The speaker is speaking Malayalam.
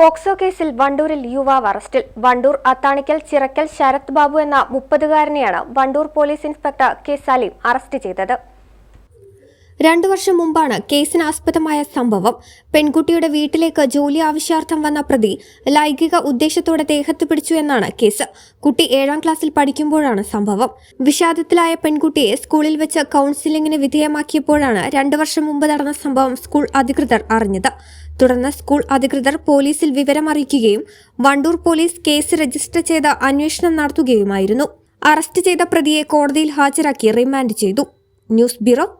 പോക്സോ കേസിൽ വണ്ടൂരിൽ യുവാവ് അറസ്റ്റിൽ. വണ്ടൂർ അത്താണിക്കൽ ചിറക്കൽ ശരത് ബാബു എന്ന മുപ്പതുകാരനെയാണ് Wandoor police inspector K Salim arrest ചെയ്തത്. രണ്ടു വർഷം മുമ്പാണ് കേസിനാസ്പദമായ സംഭവം. പെൺകുട്ടിയുടെ വീട്ടിലേക്ക് ജോലി ആവശ്യാർത്ഥം വന്ന പ്രതി ലൈംഗിക ഉദ്ദേശത്തോടെ ദേഹത്ത് പിടിച്ചു എന്നാണ് കേസ്. കുട്ടി ഏഴാം ക്ലാസ്സിൽ പഠിക്കുമ്പോഴാണ് സംഭവം. വിഷാദത്തിലായ പെൺകുട്ടിയെ സ്കൂളിൽ വെച്ച് കൌൺസിലിംഗിന് വിധേയമാക്കിയപ്പോഴാണ് രണ്ടു വർഷം മുമ്പ് നടന്ന സംഭവം സ്കൂൾ അധികൃതർ അറിഞ്ഞത്. തുടർന്ന് സ്കൂൾ അധികൃതർ പോലീസിൽ വിവരം അറിയിക്കുകയും വണ്ടൂർ പോലീസ് കേസ് രജിസ്റ്റർ ചെയ്ത് അന്വേഷണം നടത്തുകയുമായിരുന്നു. അറസ്റ്റ് ചെയ്ത പ്രതിയെ കോടതിയിൽ ഹാജരാക്കി റിമാൻഡ് ചെയ്തു. News bureau